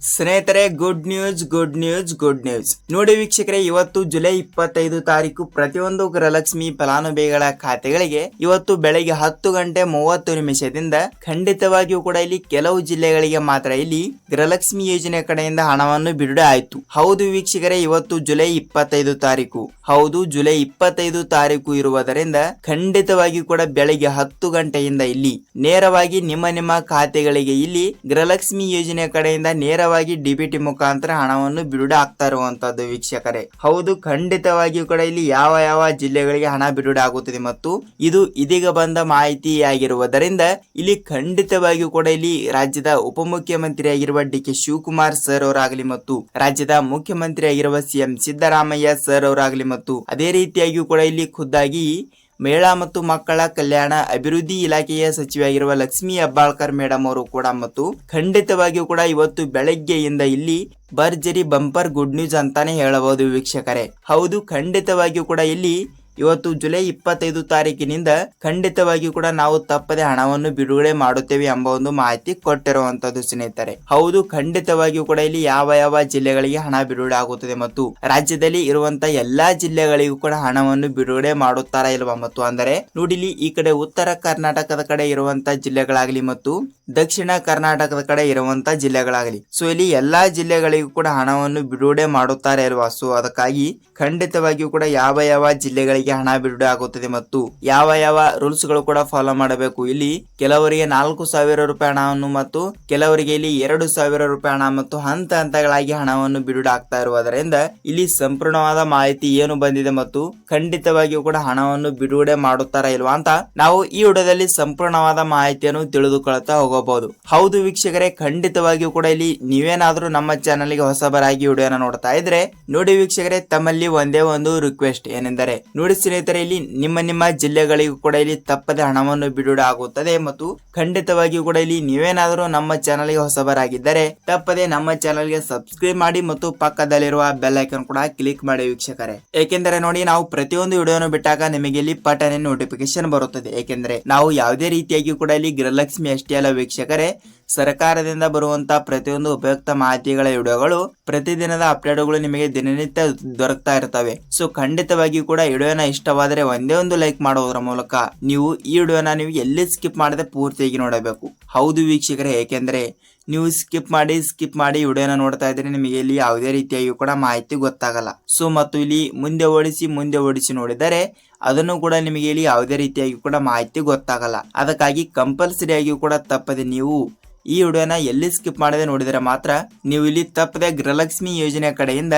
ಸ್ನೇಹಿತರೆ good news good news good news ನೋಡಿ ವೀಕ್ಷಕರೇ, ಇವತ್ತು ಜುಲೈ ಇಪ್ಪತ್ತೈದು ತಾರೀಕು ಪ್ರತಿಯೊಂದು ಗೃಹಲಕ್ಷ್ಮಿ ಫಲಾನುಭವಿಗಳ ಖಾತೆಗಳಿಗೆ ಇವತ್ತು ಬೆಳಗ್ಗೆ ಹತ್ತು ಗಂಟೆ ಮೂವತ್ತು ನಿಮಿಷದಿಂದ ಖಂಡಿತವಾಗಿಯೂ ಕೂಡ ಇಲ್ಲಿ ಕೆಲವು ಜಿಲ್ಲೆಗಳಿಗೆ ಮಾತ್ರ ಇಲ್ಲಿ ಗೃಹಲಕ್ಷ್ಮಿ ಯೋಜನೆ ಕಡೆಯಿಂದ ಹಣವನ್ನು ಬಿಡುಗಡೆ ಆಯಿತು. ಹೌದು ವೀಕ್ಷಕರೇ, ಇವತ್ತು ಜುಲೈ ಇಪ್ಪತ್ತೈದು ತಾರೀಕು. ಹೌದು, ಜುಲೈ ಇಪ್ಪತ್ತೈದು ತಾರೀಕು ಇರುವುದರಿಂದ ಖಂಡಿತವಾಗಿಯೂ ಕೂಡ ಬೆಳಗ್ಗೆ ಹತ್ತು ಗಂಟೆಯಿಂದ ಇಲ್ಲಿ ನೇರವಾಗಿ ನಿಮ್ಮ ನಿಮ್ಮ ಖಾತೆಗಳಿಗೆ ಇಲ್ಲಿ ಗೃಹಲಕ್ಷ್ಮಿ ಯೋಜನೆ ಕಡೆಯಿಂದ ನೇರವಾಗಿ ಡಿಬಿಟಿ ಮುಖಾಂತರ ಹಣವನ್ನು ಬಿಡುಗಡೆ ಆಗ್ತಾ ಇರುವಂತದ್ದು ವೀಕ್ಷಕರೇ. ಹೌದು, ಖಂಡಿತವಾಗಿಯೂ ಕೂಡ ಇಲ್ಲಿ ಯಾವ ಯಾವ ಜಿಲ್ಲೆಗಳಿಗೆ ಹಣ ಬಿಡುಗಡೆ ಆಗುತ್ತದೆ ಮತ್ತು ಇದು ಇದೀಗ ಬಂದ ಮಾಹಿತಿಯಾಗಿರುವುದರಿಂದ ಇಲ್ಲಿ ಖಂಡಿತವಾಗಿಯೂ ಕೂಡ ಇಲ್ಲಿ ರಾಜ್ಯದ ಉಪಮುಖ್ಯಮಂತ್ರಿ ಆಗಿರುವ ಡಿ ಕೆ ಶಿವಕುಮಾರ್ ಸರ್ ಅವರಾಗಲಿ ಮತ್ತು ರಾಜ್ಯದ ಮುಖ್ಯಮಂತ್ರಿ ಆಗಿರುವ ಸಿಎಂ ಸಿದ್ದರಾಮಯ್ಯ ಸರ್ ಅವರಾಗಲಿ ಮತ್ತು ಅದೇ ರೀತಿಯಾಗಿಯೂ ಕೂಡ ಇಲ್ಲಿ ಖುದ್ದಾಗಿ ಮಹಿಳಾ ಮತ್ತು ಮಕ್ಕಳ ಕಲ್ಯಾಣ ಅಭಿವೃದ್ಧಿ ಇಲಾಖೆಯ ಸಚಿವೆಯಾಗಿರುವ ಲಕ್ಷ್ಮೀ ಹೆಬ್ಬಾಳ್ಕರ್ ಮೇಡಮ್ ಅವರು ಕೂಡ ಮತ್ತು ಖಂಡಿತವಾಗಿಯೂ ಕೂಡ ಇವತ್ತು ಬೆಳಗ್ಗೆಯಿಂದ ಇಲ್ಲಿ ಭರ್ಜರಿ ಬಂಪರ್ ಗುಡ್ ನ್ಯೂಸ್ ಅಂತಾನೆ ಹೇಳಬಹುದು ವೀಕ್ಷಕರೇ. ಹೌದು, ಖಂಡಿತವಾಗಿಯೂ ಕೂಡ ಇಲ್ಲಿ ಇವತ್ತು ಜುಲೈ ಇಪ್ಪತ್ತೈದು ತಾರೀಕಿನಿಂದ ಖಂಡಿತವಾಗಿಯೂ ಕೂಡ ನಾವು ತಪ್ಪದೆ ಹಣವನ್ನು ಬಿಡುಗಡೆ ಮಾಡುತ್ತೇವೆ ಎಂಬ ಒಂದು ಮಾಹಿತಿ ಕೊಟ್ಟಿರುವಂತದ್ದು ಸ್ನೇಹಿತರೆ. ಹೌದು, ಖಂಡಿತವಾಗಿಯೂ ಕೂಡ ಇಲ್ಲಿ ಯಾವ ಯಾವ ಜಿಲ್ಲೆಗಳಿಗೆ ಹಣ ಬಿಡುಗಡೆ ಆಗುತ್ತದೆ ಮತ್ತು ರಾಜ್ಯದಲ್ಲಿ ಇರುವಂತ ಎಲ್ಲಾ ಜಿಲ್ಲೆಗಳಿಗೂ ಕೂಡ ಹಣವನ್ನು ಬಿಡುಗಡೆ ಮಾಡುತ್ತಾರಾ ಇಲ್ವಾ ಮತ್ತು ಅಂದರೆ ನೋಡಿಲಿ ಈ ಕಡೆ ಉತ್ತರ ಕರ್ನಾಟಕದ ಕಡೆ ಇರುವಂತ ಜಿಲ್ಲೆಗಳಾಗಲಿ ಮತ್ತು ದಕ್ಷಿಣ ಕರ್ನಾಟಕದ ಕಡೆ ಇರುವಂತ ಜಿಲ್ಲೆಗಳಾಗಲಿ. ಸೊ ಇಲ್ಲಿ ಎಲ್ಲಾ ಜಿಲ್ಲೆಗಳಿಗೂ ಕೂಡ ಹಣವನ್ನು ಬಿಡುಗಡೆ ಮಾಡುತ್ತಾರೆ ಅಲ್ವಾ? ಸೊ ಅದಕ್ಕಾಗಿ ಖಂಡಿತವಾಗಿಯೂ ಕೂಡ ಯಾವ ಯಾವ ಜಿಲ್ಲೆಗಳಿಗೆ ಹಣ ಬಿಡುಗಡೆ ಆಗುತ್ತದೆ ಮತ್ತು ಯಾವ ಯಾವ ರೂಲ್ಸ್ಗಳು ಕೂಡ ಫಾಲೋ ಮಾಡಬೇಕು. ಇಲ್ಲಿ ಕೆಲವರಿಗೆ ನಾಲ್ಕು ಸಾವಿರ ರೂಪಾಯಿ ಹಣವನ್ನು ಮತ್ತು ಕೆಲವರಿಗೆ ಇಲ್ಲಿ ಎರಡು ಸಾವಿರ ರೂಪಾಯಿ ಹಣ ಮತ್ತು ಹಂತ ಹಂತಗಳಾಗಿ ಹಣವನ್ನು ಬಿಡುಗಡೆ ಆಗ್ತಾ ಇರುವುದರಿಂದ ಇಲ್ಲಿ ಸಂಪೂರ್ಣವಾದ ಮಾಹಿತಿ ಏನು ಬಂದಿದೆ ಮತ್ತು ಖಂಡಿತವಾಗಿಯೂ ಕೂಡ ಹಣವನ್ನು ಬಿಡುಗಡೆ ಮಾಡುತ್ತಾರ ಇಲ್ವಾ ಅಂತ ನಾವು ಈ ವಿಡಿಯೋದಲ್ಲಿ ಸಂಪೂರ್ಣವಾದ ಮಾಹಿತಿಯನ್ನು ತಿಳಿದುಕೊಳ್ತಾ ಹೋಗಬಹುದು. ಹೌದು ವೀಕ್ಷಕರೇ, ಖಂಡಿತವಾಗಿಯೂ ಕೂಡ ಇಲ್ಲಿ ನೀವೇನಾದ್ರೂ ನಮ್ಮ ಚಾನಲ್ಗೆ ಹೊಸಬರಾಗಿ ವಿಡಿಯೋನ ನೋಡ್ತಾ ಇದ್ರೆ, ನೋಡಿ ವೀಕ್ಷಕರೇ, ತಮ್ಮಲ್ಲಿ ಒಂದೇ ಒಂದು ರಿಕ್ವೆಸ್ಟ್ ಏನೆಂದರೆ, ನೋಡಿ ಸ್ನೇಹಿತರೆ, ಇಲ್ಲಿ ನಿಮ್ಮ ನಿಮ್ಮ ಜಿಲ್ಲೆಗಳಿಗೂ ಕೂಡ ಇಲ್ಲಿ ತಪ್ಪದೆ ಹಣವನ್ನು ಬಿಡುಗಡೆ ಆಗುತ್ತದೆ ಮತ್ತು ಖಂಡಿತವಾಗಿಯೂ ಕೂಡ ಇಲ್ಲಿ ನೀವೇನಾದರೂ ನಮ್ಮ ಚಾನಲ್ಗೆ ಹೊಸಬರಾಗಿದ್ದರೆ ತಪ್ಪದೆ ನಮ್ಮ ಚಾನಲ್ಗೆ ಸಬ್ಸ್ಕ್ರೈಬ್ ಮಾಡಿ ಮತ್ತು ಪಕ್ಕದಲ್ಲಿರುವ ಬೆಲ್ ಐಕನ್ ಕೂಡ ಕ್ಲಿಕ್ ಮಾಡಿ ವೀಕ್ಷಕರೇ. ಏಕೆಂದರೆ ನೋಡಿ, ನಾವು ಪ್ರತಿಯೊಂದು ವಿಡಿಯೋನು ಬಿಟ್ಟಾಗ ನಿಮಗೆ ಇಲ್ಲಿ ಪಟನೆ ನೋಟಿಫಿಕೇಶನ್ ಬರುತ್ತದೆ. ಏಕೆಂದರೆ ನಾವು ಯಾವುದೇ ರೀತಿಯಾಗಿ ಕೂಡ ಇಲ್ಲಿ ಗೃಹಲಕ್ಷ್ಮಿ ಅಷ್ಟೇ ಅಲ್ಲ ವೀಕ್ಷಕರೇ, ಸರ್ಕಾರದಿಂದ ಬರುವಂತ ಪ್ರತಿಯೊಂದು ಉಪಯುಕ್ತ ಮಾಹಿತಿಗಳ ವಿಡಿಯೋಗಳು ಪ್ರತಿದಿನದ ಅಪ್ಡೇಟ್ಗಳು ನಿಮಗೆ ದಿನನಿತ್ಯ ದೊರಕ್ತಾ ಇರ್ತವೆ. ಸೊ ಖಂಡಿತವಾಗಿಯೂ ಕೂಡ ವಿಡಿಯೋನ ಇಷ್ಟವಾದರೆ ಒಂದೇ ಒಂದು ಲೈಕ್ ಮಾಡೋದ್ರ ಮೂಲಕ ನೀವು ಈ ವಿಡಿಯೋನ ನೀವು ಎಲ್ಲಿ ಸ್ಕಿಪ್ ಮಾಡದೆ ಪೂರ್ತಿಯಾಗಿ ನೋಡಬೇಕು. ಹೌದು ವೀಕ್ಷಕರೇ, ಏಕೆಂದ್ರೆ ನೀವು ಸ್ಕಿಪ್ ಮಾಡಿ ಸ್ಕಿಪ್ ಮಾಡಿ ವಿಡಿಯೋನ ನೋಡ್ತಾ ಇದ್ರೆ ನಿಮಗೆ ಇಲ್ಲಿ ಯಾವುದೇ ರೀತಿಯಾಗಿ ಕೂಡ ಮಾಹಿತಿ ಗೊತ್ತಾಗಲ್ಲ. ಸೊ ಮತ್ತು ಇಲ್ಲಿ ಮುಂದೆ ಓಡಿಸಿ ಮುಂದೆ ಓಡಿಸಿ ನೋಡಿದರೆ ಅದನ್ನು ಕೂಡ ನಿಮಗೆ ಇಲ್ಲಿ ಯಾವುದೇ ರೀತಿಯಾಗಿ ಕೂಡ ಮಾಹಿತಿ ಗೊತ್ತಾಗಲ್ಲ. ಅದಕ್ಕಾಗಿ ಕಂಪಲ್ಸರಿ ಆಗಿಯೂ ಕೂಡ ತಪ್ಪದೆ ನೀವು ಈ ವಿಡಿಯೋನ ಎಲ್ಲಿ ಸ್ಕಿಪ್ ಮಾಡದೆ ನೋಡಿದರೆ ಮಾತ್ರ ನೀವು ಇಲ್ಲಿ ತಪ್ಪದೆ ಗೃಹಲಕ್ಷ್ಮಿ ಯೋಜನೆ ಕಡೆಯಿಂದ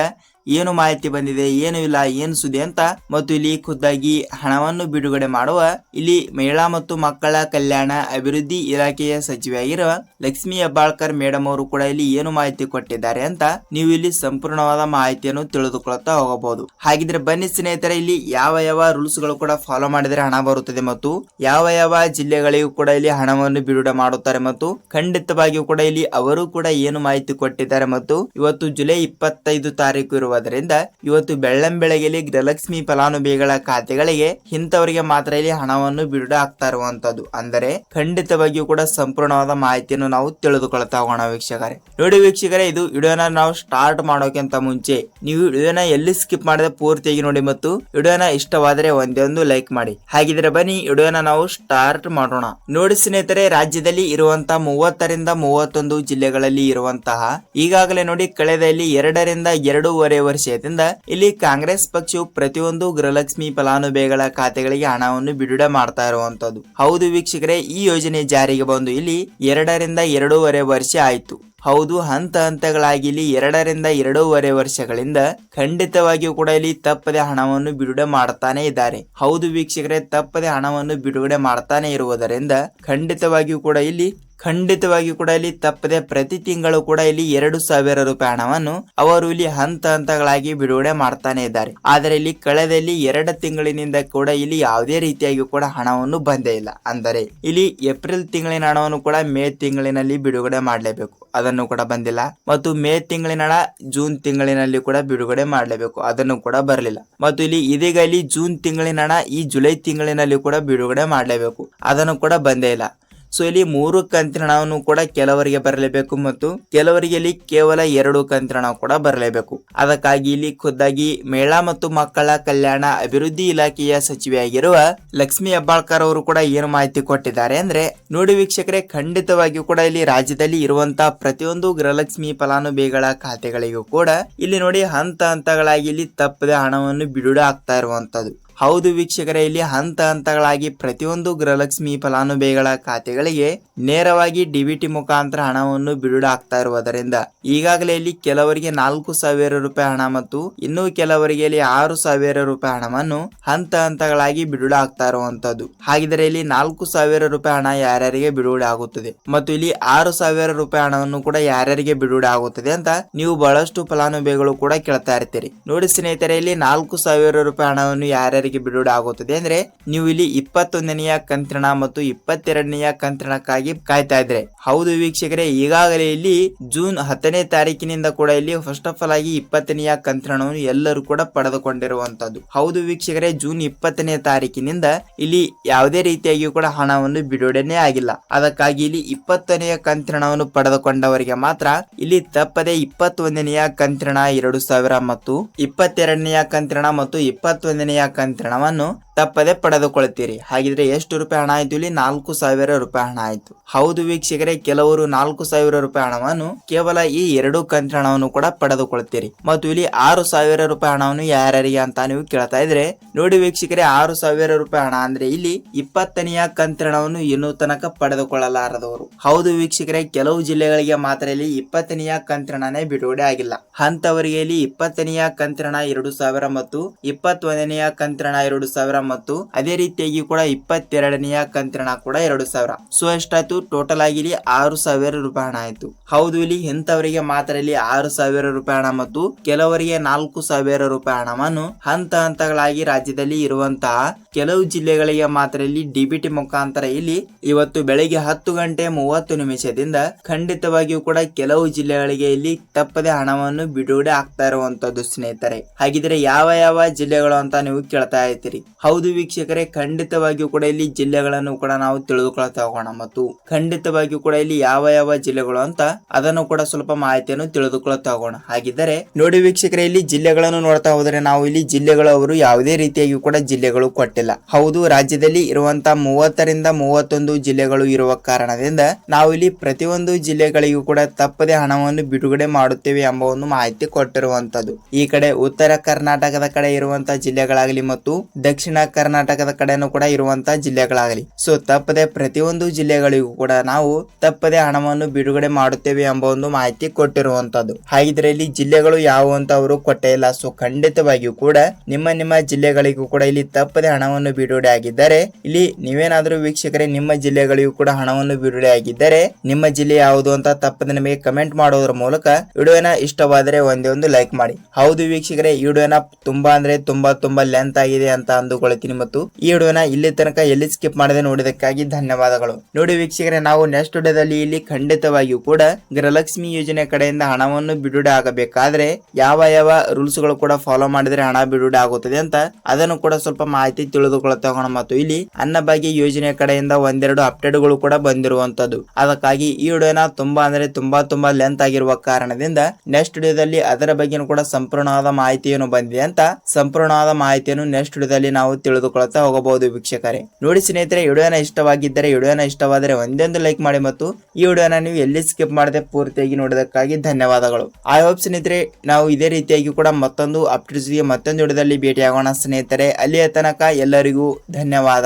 ಏನು ಮಾಹಿತಿ ಬಂದಿದೆ, ಏನು ಇಲ್ಲ, ಏನು ಸುದ್ದಿ ಅಂತ ಮತ್ತು ಇಲ್ಲಿ ಖುದ್ದಾಗಿ ಹಣವನ್ನು ಬಿಡುಗಡೆ ಮಾಡುವ ಇಲ್ಲಿ ಮಹಿಳಾ ಮತ್ತು ಮಕ್ಕಳ ಕಲ್ಯಾಣ ಅಭಿವೃದ್ಧಿ ಇಲಾಖೆಯ ಸಚಿವೆಯಾಗಿರುವ ಲಕ್ಷ್ಮಿ ಹೆಬ್ಬಾಳ್ಕರ್ ಮೇಡಮ್ ಅವರು ಕೂಡ ಇಲ್ಲಿ ಏನು ಮಾಹಿತಿ ಕೊಟ್ಟಿದ್ದಾರೆ ಅಂತ ನೀವು ಇಲ್ಲಿ ಸಂಪೂರ್ಣವಾದ ಮಾಹಿತಿಯನ್ನು ತಿಳಿದುಕೊಳ್ಳುತ್ತಾ ಹೋಗಬಹುದು. ಹಾಗಿದ್ರೆ ಬನ್ನಿ ಸ್ನೇಹಿತರೆ, ಇಲ್ಲಿ ಯಾವ ಯಾವ ರೂಲ್ಸ್ಗಳು ಕೂಡ ಫಾಲೋ ಮಾಡಿದರೆ ಹಣ ಬರುತ್ತದೆ ಮತ್ತು ಯಾವ ಯಾವ ಜಿಲ್ಲೆಗಳಿಗೂ ಕೂಡ ಇಲ್ಲಿ ಹಣವನ್ನು ಬಿಡುಗಡೆ ಮಾಡುತ್ತಾರೆ ಮತ್ತು ಖಂಡಿತವಾಗಿಯೂ ಕೂಡ ಇಲ್ಲಿ ಅವರು ಕೂಡ ಏನು ಮಾಹಿತಿ ಕೊಟ್ಟಿದ್ದಾರೆ ಮತ್ತು ಇವತ್ತು ಜುಲೈ ಇಪ್ಪತ್ತೈದು ತಾರೀಕು ಇರುವುದರಿಂದ ಇವತ್ತು ಬೆಳ್ಳಂಬೆಳಗ್ಗೆಯಲ್ಲಿ ಗೃಹಲಕ್ಷ್ಮಿ ಫಲಾನುಭವಿಗಳ ಖಾತೆಗಳಿಗೆ ಇಂಥವರಿಗೆ ಮಾತ್ರ ಇಲ್ಲಿ ಹಣವನ್ನು ಬಿಡುಗಡೆ ಆಗ್ತಾ ಇರುವಂತದ್ದು. ಅಂದರೆ ಖಂಡಿತವಾಗಿಯೂ ಕೂಡ ಸಂಪೂರ್ಣವಾದ ಮಾಹಿತಿಯನ್ನು ನಾವು ತಿಳಿದುಕೊಳ್ತಾ ಹೋಗೋಣ ವೀಕ್ಷಕರೇ. ನೋಡಿ ವೀಕ್ಷಕರೇ, ಇದು ವಿಡಿಯೋನ ನಾವು ಸ್ಟಾರ್ಟ್ ಮಾಡೋಕ್ಕಿಂತ ಮುಂಚೆ ನೀವು ವಿಡಿಯೋನ ಎಲ್ಲಿ ಸ್ಕಿಪ್ ಮಾಡದೆ ಪೂರ್ತಿಯಾಗಿ ನೋಡಿ ಮತ್ತು ವಿಡಿಯೋನ ಇಷ್ಟವಾದರೆ ಒಂದೇ ಒಂದು ಲೈಕ್ ಮಾಡಿ. ಹಾಗಿದ್ರೆ ಬನ್ನಿ ವಿಡಿಯೋನ ನಾವು ಸ್ಟಾರ್ಟ್ ಮಾಡೋಣ. ನೋಡಿ ಸ್ನೇಹಿತರೆ, ರಾಜ್ಯದಲ್ಲಿ ಇರುವಂತಹ ಮೂವತ್ತರಿಂದ ಮೂವತ್ತೊಂದು ಜಿಲ್ಲೆಗಳಲ್ಲಿ ಇರುವಂತಹ ಈಗಾಗಲೇ ನೋಡಿ ಕಳೆದಲ್ಲಿ ಎರಡರಿಂದ ಎರಡೂವರೆ ವರ್ಷದಿಂದ ಇಲ್ಲಿ ಕಾಂಗ್ರೆಸ್ ಪಕ್ಷವು ಪ್ರತಿಯೊಂದು ಗೃಹಲಕ್ಷ್ಮಿ ಫಲಾನುಭವಿಗಳ ಖಾತೆಗಳಿಗೆ ಹಣವನ್ನು ಬಿಡುಗಡೆ ಮಾಡ್ತಾ ಇರುವಂತದ್ದು. ಹೌದು ವೀಕ್ಷಕರೇ, ಈ ಯೋಜನೆ ಜಾರಿಗೆ ಬಂದು ಇಲ್ಲಿ ಎರಡರಿಂದ ಎರಡೂವರೆ ವರ್ಷ ಆಯಿತು. ಹೌದು, ಹಂತ ಹಂತಗಳಾಗಿ ಇಲ್ಲಿ ಎರಡರಿಂದ ಎರಡೂವರೆ ವರ್ಷಗಳಿಂದ ಖಂಡಿತವಾಗಿಯೂ ಕೂಡ ಇಲ್ಲಿ ತಪ್ಪದೆ ಹಣವನ್ನು ಬಿಡುಗಡೆ ಮಾಡ್ತಾನೆ ಇದ್ದಾರೆ. ಹೌದು ವೀಕ್ಷಕರೇ, ತಪ್ಪದೆ ಹಣವನ್ನು ಬಿಡುಗಡೆ ಮಾಡ್ತಾನೆ ಇರುವುದರಿಂದ ಖಂಡಿತವಾಗಿಯೂ ಕೂಡ ಇಲ್ಲಿ ಖಂಡಿತವಾಗಿಯೂ ಕೂಡ ಇಲ್ಲಿ ತಪ್ಪದೆ ಪ್ರತಿ ತಿಂಗಳು ಕೂಡ ಇಲ್ಲಿ ಎರಡು ಸಾವಿರ ರೂಪಾಯಿ ಹಣವನ್ನು ಅವರು ಇಲ್ಲಿ ಹಂತ ಹಂತಗಳಾಗಿ ಬಿಡುಗಡೆ ಮಾಡ್ತಾನೆ ಇದ್ದಾರೆ. ಆದರೆ ಇಲ್ಲಿ ಕಳೆದಲ್ಲಿ ಎರಡು ತಿಂಗಳಿನಿಂದ ಕೂಡ ಇಲ್ಲಿ ಯಾವುದೇ ರೀತಿಯಾಗಿ ಕೂಡ ಹಣವನ್ನು ಬಂದೇ ಇಲ್ಲ. ಅಂದರೆ ಇಲ್ಲಿ ಏಪ್ರಿಲ್ ತಿಂಗಳಿನ ಹಣವನ್ನು ಕೂಡ ಮೇ ತಿಂಗಳಿನಲ್ಲಿ ಬಿಡುಗಡೆ ಮಾಡಲೇಬೇಕು. ಅದನ್ನು ಕೂಡ ಬಂದಿಲ್ಲ. ಮತ್ತು ಮೇ ತಿಂಗಳಿನ ಹಣ ಜೂನ್ ತಿಂಗಳಿನಲ್ಲಿ ಕೂಡ ಬಿಡುಗಡೆ ಮಾಡಲೇಬೇಕು. ಅದನ್ನು ಕೂಡ ಬರಲಿಲ್ಲ. ಮತ್ತು ಇಲ್ಲಿ ಇದೀಗ ಇಲ್ಲಿ ಜೂನ್ ತಿಂಗಳಿನ ಹಣ ಈ ಜುಲೈ ತಿಂಗಳಿನಲ್ಲಿ ಕೂಡ ಬಿಡುಗಡೆ ಮಾಡಲೇಬೇಕು. ಅದನ್ನು ಕೂಡ ಬಂದೇ ಇಲ್ಲ. ಸೊ ಇಲ್ಲಿ ಮೂರು ಕಂತಿನ ಹಣವನ್ನು ಕೂಡ ಕೆಲವರಿಗೆ ಬರಲೇಬೇಕು ಮತ್ತು ಕೆಲವರಿಗೆ ಇಲ್ಲಿ ಕೇವಲ ಎರಡು ಕಂತಿನ ಹಣ ಕೂಡ ಬರಲೇಬೇಕು. ಅದಕ್ಕಾಗಿ ಇಲ್ಲಿ ಖುದ್ದಾಗಿ ಮಹಿಳಾ ಮತ್ತು ಮಕ್ಕಳ ಕಲ್ಯಾಣ ಅಭಿವೃದ್ಧಿ ಇಲಾಖೆಯ ಸಚಿವೆಯಾಗಿರುವ ಲಕ್ಷ್ಮಿ ಹೆಬ್ಬಾಳ್ಕರ್ ಅವರು ಕೂಡ ಏನು ಮಾಹಿತಿ ಕೊಟ್ಟಿದ್ದಾರೆ ಅಂದ್ರೆ, ನೋಡಿ ವೀಕ್ಷಕರೇ, ಖಂಡಿತವಾಗಿಯೂ ಕೂಡ ಇಲ್ಲಿ ರಾಜ್ಯದಲ್ಲಿ ಇರುವಂತಹ ಪ್ರತಿಯೊಂದು ಗೃಹಲಕ್ಷ್ಮಿ ಫಲಾನುಭವಿಗಳ ಖಾತೆಗಳಿಗೂ ಕೂಡ ಇಲ್ಲಿ ನೋಡಿ ಹಂತ ಹಂತಗಳಾಗಿ ಇಲ್ಲಿ ತಪ್ಪದೆ ಹಣವನ್ನು ಬಿಡುಗಡೆ ಆಗ್ತಾ ಇರುವಂತದ್ದು. ಹೌದು ವೀಕ್ಷಕರೇ, ಇಲ್ಲಿ ಹಂತ ಹಂತಗಳಾಗಿ ಪ್ರತಿಯೊಂದು ಗೃಹಲಕ್ಷ್ಮಿ ಫಲಾನುಭವಿಗಳ ಖಾತೆಗಳಿಗೆ ನೇರವಾಗಿ ಡಿಬಿಟಿ ಮುಖಾಂತರ ಹಣವನ್ನು ಬಿಡುಗಡೆ ಆಗ್ತಾ ಇರುವುದರಿಂದ ಈಗಾಗಲೇ ಇಲ್ಲಿ ಕೆಲವರಿಗೆ ನಾಲ್ಕು ಸಾವಿರ ರೂಪಾಯಿ ಹಣ ಮತ್ತು ಇನ್ನು ಕೆಲವರಿಗೆ ಇಲ್ಲಿ ಆರು ಸಾವಿರ ರೂಪಾಯಿ ಹಣವನ್ನು ಹಂತ ಹಂತಗಳಾಗಿ ಬಿಡುಗಡೆ ಆಗ್ತಾ ಇರುವಂತದ್ದು ಹಾಗಿದ್ರೆ ಇಲ್ಲಿ ನಾಲ್ಕು ಸಾವಿರ ರೂಪಾಯಿ ಹಣ ಯಾರ್ಯಾರಿಗೆ ಬಿಡುಗಡೆ ಆಗುತ್ತದೆ ಮತ್ತು ಇಲ್ಲಿ ಆರು ಸಾವಿರ ರೂಪಾಯಿ ಹಣವನ್ನು ಕೂಡ ಯಾರ್ಯಾರಿಗೆ ಬಿಡುಗಡೆ ಆಗುತ್ತದೆ ಅಂತ ನೀವು ಬಹಳಷ್ಟು ಫಲಾನುಭವಿಗಳು ಕೂಡ ಕೇಳ್ತಾ ಇರ್ತೀರಿ. ನೋಡಿ ಸ್ನೇಹಿತರೆ, ಇಲ್ಲಿ ನಾಲ್ಕು ಸಾವಿರ ರೂಪಾಯಿ ಹಣವನ್ನು ಯಾರ್ಯಾರಿಗೆ ಬಿಡುಗಡೆ ಆಗುತ್ತದೆ. ಅಂದ್ರೆ ನೀವು ಇಲ್ಲಿ ಇಪ್ಪತ್ತೊಂದನೆಯ ಕಂತ್ರಣ ಮತ್ತು ಇಪ್ಪತ್ತೆರಡನೆಯ ಕಂತ್ರಣಕ್ಕಾಗಿ ಕಾಯ್ತಾ ಇದ್ರೆ. ಹೌದು ವೀಕ್ಷಕರೇ, ಈಗಾಗಲೇ ಇಲ್ಲಿ ಜೂನ್ ಹತ್ತನೇ ತಾರೀಕಿನಿಂದ ಕೂಡ ಇಲ್ಲಿ ಫಸ್ಟ್ ಆಫ್ ಆಲ್ ಆಗಿ ಇಪ್ಪತ್ತನೆಯ ಕಂತ್ರಣವನ್ನು ಎಲ್ಲರೂ ಕೂಡ ಪಡೆದುಕೊಂಡಿರುವಂತದ್ದು. ಹೌದು ವೀಕ್ಷಕರೇ, ಜೂನ್ ಇಪ್ಪತ್ತನೇ ತಾರೀಕಿನಿಂದ ಇಲ್ಲಿ ಯಾವುದೇ ರೀತಿಯಾಗಿಯೂ ಕೂಡ ಹಣವನ್ನು ಬಿಡುಗಡೆನೆ ಆಗಿಲ್ಲ. ಅದಕ್ಕಾಗಿ ಇಲ್ಲಿ ಇಪ್ಪತ್ತನೆಯ ಕಂತ್ರಣವನ್ನು ಪಡೆದುಕೊಂಡವರಿಗೆ ಮಾತ್ರ ಇಲ್ಲಿ ತಪ್ಪದೆ ಇಪ್ಪತ್ತೊಂದನೆಯ ಕಂತ್ರಣ ಎರಡು ಸಾವಿರ ಮತ್ತು ಇಪ್ಪತ್ತೆರಡನೆಯ ಕಂತ್ರಣ ಮತ್ತು ಇಪ್ಪತ್ತೊಂದನೆಯ ಕಂತ್ರಣವನ್ನು ತಪ್ಪದೆ ಪಡೆದುಕೊಳ್ತೀರಿ. ಹಾಗಿದ್ರೆ ಎಷ್ಟು ರೂಪಾಯಿ ಹಣ ಆಯ್ತು ಇಲ್ಲಿ? ನಾಲ್ಕು ಸಾವಿರ ರೂಪಾಯಿ ಹಣ ಆಯ್ತು. ಹೌದು ವೀಕ್ಷಕರೇ, ಕೆಲವರು ನಾಲ್ಕು ಸಾವಿರ ರೂಪಾಯಿ ಹಣವನ್ನು ಕೇವಲ ಈ ಎರಡು ಕಂತಿನ ಹಣವನ್ನು ಕೂಡ ಪಡೆದುಕೊಳ್ತೀರಿ. ಮತ್ತು ಇಲ್ಲಿ ಆರು ಸಾವಿರ ರೂಪಾಯಿ ಹಣವನ್ನು ಯಾರ್ಯಾರಿಗೆ ಅಂತ ನೀವು ಕೇಳ್ತಾ ಇದ್ರೆ, ನೋಡಿ ವೀಕ್ಷಕರೇ, ಆರು ಸಾವಿರ ರೂಪಾಯಿ ಹಣ ಅಂದ್ರೆ ಇಲ್ಲಿ ಇಪ್ಪತ್ತನೆಯ ಕಂತಿನ ಹಣವನ್ನು ಇನ್ನೂ ತನಕ ಪಡೆದುಕೊಳ್ಳಲಾರದವರು. ಹೌದು ವೀಕ್ಷಕರೇ, ಕೆಲವು ಜಿಲ್ಲೆಗಳಿಗೆ ಮಾತ್ರ ಇಲ್ಲಿ ಇಪ್ಪತ್ತನೆಯ ಕಂತಿನ ಬಿಡುಗಡೆ ಆಗಿಲ್ಲ. ಅಂತವರಿಗೆ ಇಲ್ಲಿ ಇಪ್ಪತ್ತನೆಯ ಕಂತಿನ ಎರಡು ಸಾವಿರ ಮತ್ತು ಇಪ್ಪತ್ತೊಂದನೆಯ ಕಂತಿನ ಎರಡು ಸಾವಿರ ಮತ್ತು ಅದೇ ರೀತಿಯಾಗಿ ಕೂಡ ಇಪ್ಪತ್ತೆರಡನೆಯ ಕಂತಿನ ಕೂಡ ಎರಡು ಸಾವಿರ. ಸೊ, ಎಷ್ಟಾಯ್ತು? ಟೋಟಲ್ ಆಗಿಲಿ ಆರು ಸಾವಿರ ರೂಪಾಯಿ ಹಣ ಆಯ್ತು. ಹೌದು, ಇಲ್ಲಿ ಇಂಥವರಿಗೆ ಮಾತ್ರ ಇಲ್ಲಿ ಆರು ಸಾವಿರ ರೂಪಾಯಿ ಹಣ ಮತ್ತು ಕೆಲವರಿಗೆ ನಾಲ್ಕು ಸಾವಿರ ರೂಪಾಯಿ ಹಣವನ್ನು ಹಂತ ಹಂತಗಳಾಗಿ ರಾಜ್ಯದಲ್ಲಿ ಇರುವಂತಹ ಕೆಲವು ಜಿಲ್ಲೆಗಳಿಗೆ ಮಾತ್ರ ಇಲ್ಲಿ ಡಿಬಿಟಿ ಮುಖಾಂತರ ಇಲ್ಲಿ ಇವತ್ತು ಬೆಳಿಗ್ಗೆ ಹತ್ತು ಗಂಟೆ ಮೂವತ್ತು ನಿಮಿಷದಿಂದ ಖಂಡಿತವಾಗಿಯೂ ಕೂಡ ಕೆಲವು ಜಿಲ್ಲೆಗಳಿಗೆ ಇಲ್ಲಿ ತಪ್ಪದೆ ಹಣವನ್ನು ಬಿಡುಗಡೆ ಆಗ್ತಾ ಇರುವಂತದ್ದು ಸ್ನೇಹಿತರೆ. ಹಾಗಿದ್ರೆ ಯಾವ ಯಾವ ಜಿಲ್ಲೆಗಳು ಅಂತ ನೀವು ಕೇಳ್ತಾ ಇರ್ತೀರಿ ಹೌದು ವೀಕ್ಷಕರೇ, ಖಂಡಿತವಾಗಿಯೂ ಕೂಡ ಇಲ್ಲಿ ಜಿಲ್ಲೆಗಳನ್ನು ಕೂಡ ನಾವು ತಿಳಿದುಕೊಳ್ತಾ ಹೋಗೋಣ ಮತ್ತು ಖಂಡಿತವಾಗಿಯೂ ಕೂಡ ಇಲ್ಲಿ ಯಾವ ಯಾವ ಜಿಲ್ಲೆಗಳು ಅಂತ ಅದನ್ನು ಕೂಡ ಸ್ವಲ್ಪ ಮಾಹಿತಿಯನ್ನು ತಿಳಿದುಕೊಳ್ತಾ ಹೋಗೋಣ. ಹಾಗಿದ್ದರೆ ನೋಡಿ ವೀಕ್ಷಕರೇ, ಇಲ್ಲಿ ಜಿಲ್ಲೆಗಳನ್ನು ನೋಡ್ತಾ ಹೋದರೆ ನಾವು ಇಲ್ಲಿ ಜಿಲ್ಲೆಗಳು ಅವರು ಯಾವುದೇ ರೀತಿಯಾಗಿ ಕೂಡ ಜಿಲ್ಲೆಗಳು ಕೊಟ್ಟಿಲ್ಲ. ಹೌದು, ರಾಜ್ಯದಲ್ಲಿ ಇರುವಂತಹ ಮೂವತ್ತರಿಂದ ಮೂವತ್ತೊಂದು ಜಿಲ್ಲೆಗಳು ಇರುವ ಕಾರಣದಿಂದ ನಾವು ಇಲ್ಲಿ ಪ್ರತಿಯೊಂದು ಜಿಲ್ಲೆಗಳಿಗೂ ಕೂಡ ತಪ್ಪದೆ ಹಣವನ್ನು ಬಿಡುಗಡೆ ಮಾಡುತ್ತೇವೆ ಎಂಬ ಒಂದು ಮಾಹಿತಿ ಕೊಟ್ಟಿರುವಂತದ್ದು ಈ ಕಡೆ ಉತ್ತರ ಕರ್ನಾಟಕದ ಕಡೆ ಇರುವಂತಹ ಜಿಲ್ಲೆಗಳಾಗಲಿ ಮತ್ತು ದಕ್ಷಿಣ ಕರ್ನಾಟಕದ ಕಡೆನೂ ಕೂಡ ಇರುವಂತಹ ಜಿಲ್ಲೆಗಳಾಗಲಿ. ಸೊ ತಪ್ಪದೆ ಪ್ರತಿಯೊಂದು ಜಿಲ್ಲೆಗಳಿಗೂ ಕೂಡ ನಾವು ತಪ್ಪದೆ ಹಣವನ್ನು ಬಿಡುಗಡೆ ಮಾಡುತ್ತೇವೆ ಎಂಬ ಒಂದು ಮಾಹಿತಿ ಕೊಟ್ಟಿರುವಂತದ್ದು. ಹಾಗಿದ್ರೆ ಇಲ್ಲಿ ಜಿಲ್ಲೆಗಳು ಯಾವುವು ಅಂತ ಅವರು ಕೊಟ್ಟೇ ಇಲ್ಲ. ಸೊ ಖಂಡಿತವಾಗಿಯೂ ಕೂಡ ನಿಮ್ಮ ನಿಮ್ಮ ಜಿಲ್ಲೆಗಳಿಗೂ ಕೂಡ ಇಲ್ಲಿ ತಪ್ಪದೆ ಹಣವನ್ನು ಬಿಡುಗಡೆ ಆಗಿದ್ದರೆ, ಇಲ್ಲಿ ನೀವೇನಾದರೂ ವೀಕ್ಷಕರೇ ನಿಮ್ಮ ಜಿಲ್ಲೆಗಳಿಗೂ ಕೂಡ ಹಣವನ್ನು ಬಿಡುಗಡೆ ಆಗಿದ್ದರೆ, ನಿಮ್ಮ ಜಿಲ್ಲೆ ಯಾವುದು ಅಂತ ತಪ್ಪದೆ ನಿಮಗೆ ಕಮೆಂಟ್ ಮಾಡೋದ್ರ ಮೂಲಕ ವಿಡಿಯೋನ ಇಷ್ಟವಾದರೆ ಒಂದೇ ಒಂದು ಲೈಕ್ ಮಾಡಿ. ಹೌದು ವೀಕ್ಷಕರೇ ವಿಡಿಯೋನ ತುಂಬಾ ಅಂದ್ರೆ ತುಂಬಾ ತುಂಬಾ ಲೆಂತ್ ಆಗಿದೆ ಅಂತ ಅಂದುಕೊಳ್ತೀನಿ ಮತ್ತು ಈ ವಿಡಿಯೋನ ಇಲ್ಲಿ ತನಕ ಎಲ್ಲಿ ಸ್ಕಿಪ್ ಮಾಡದೆ ನೋಡಿದಕ್ಕಾಗಿ ಧನ್ಯವಾದಗಳು. ನೋಡಿ ವೀಕ್ಷಕರೇ, ನಾವು ನೆಕ್ಸ್ಟ್ ವಿಡಿಯೋದಲ್ಲಿ ಇಲ್ಲಿ ಖಂಡಿತವಾಗಿಯೂ ಕೂಡ ಗೃಹಲಕ್ಷ್ಮಿ ಯೋಜನೆ ಕಡೆಯಿಂದ ಹಣವನ್ನು ಬಿಡುಗಡೆ ಆಗಬೇಕಾದ್ರೆ ಯಾವ ಯಾವ ರೂಲ್ಸ್ಗಳು ಕೂಡ ಫಾಲೋ ಮಾಡಿದ್ರೆ ಹಣ ಬಿಡುಗಡೆ ಆಗುತ್ತದೆ ಅಂತ ಅದನ್ನು ಕೂಡ ಸ್ವಲ್ಪ ಮಾಹಿತಿ ತಿಳಿದುಕೊಳ್ತಾ ಹೋಗೋಣ ಮತ್ತು ಇಲ್ಲಿ ಅನ್ನಭಾಗ್ಯ ಯೋಜನೆ ಕಡೆಯಿಂದ ಒಂದೆರಡು ಅಪ್ಡೇಟ್ಗಳು ಕೂಡ ಬಂದಿರುವಂತದ್ದು. ಅದಕ್ಕಾಗಿ ಈ ವಿಡಿಯೋನ ತುಂಬಾ ಅಂದ್ರೆ ತುಂಬಾ ತುಂಬಾ ಲೆಂತ್ ಆಗಿರುವ ಕಾರಣದಿಂದ ನೆಕ್ಸ್ಟ್ ವಿಡಿಯೋದಲ್ಲಿ ಅದರ ಬಗ್ಗೆ ಕೂಡ ಸಂಪೂರ್ಣವಾದ ಮಾಹಿತಿಯನ್ನು ಬಂದಿದೆ ಅಂತ ಸಂಪೂರ್ಣವಾದ ಮಾಹಿತಿಯನ್ನು ನೆಕ್ಸ್ಟ್ ವಿಡಿಯೋದಲ್ಲಿ ನಾವು ತಿಳಿದುಕೊಳ್ತಾ ಹೋಗಬಹುದು ವೀಕ್ಷಕರೇ. ನೋಡಿ ಸ್ನೇಹಿತರೆ ವಿಡಿಯೋನ ಇಷ್ಟವಾಗಿದ್ದರೆ ವಿಡಿಯೋನ ಇಷ್ಟವಾದರೆ ಒಂದೊಂದು ಲೈಕ್ ಮಾಡಿ ಮತ್ತು ಈ ವಿಡಿಯೋನ ನೀವು ಎಲ್ಲಿ ಸ್ಕಿಪ್ ಮಾಡದೆ ಪೂರ್ತಿಯಾಗಿ ನೋಡೋದಕ್ಕಾಗಿ ಧನ್ಯವಾದಗಳು. ಐ ಹೋಪ್ ಸ್ನೇಹಿತರೆ, ನಾವು ಇದೇ ರೀತಿಯಾಗಿ ಕೂಡ ಮತ್ತೊಂದು ಅಪ್ಡೇಟ್ಸ್ಗೆ ಮತ್ತೊಂದು ವಿಡಿಯೋದಲ್ಲಿ ಭೇಟಿಯಾಗೋಣ ಸ್ನೇಹಿತರೆ. ಅಲ್ಲಿಯ ತನಕ ಎಲ್ಲರಿಗೂ ಧನ್ಯವಾದ.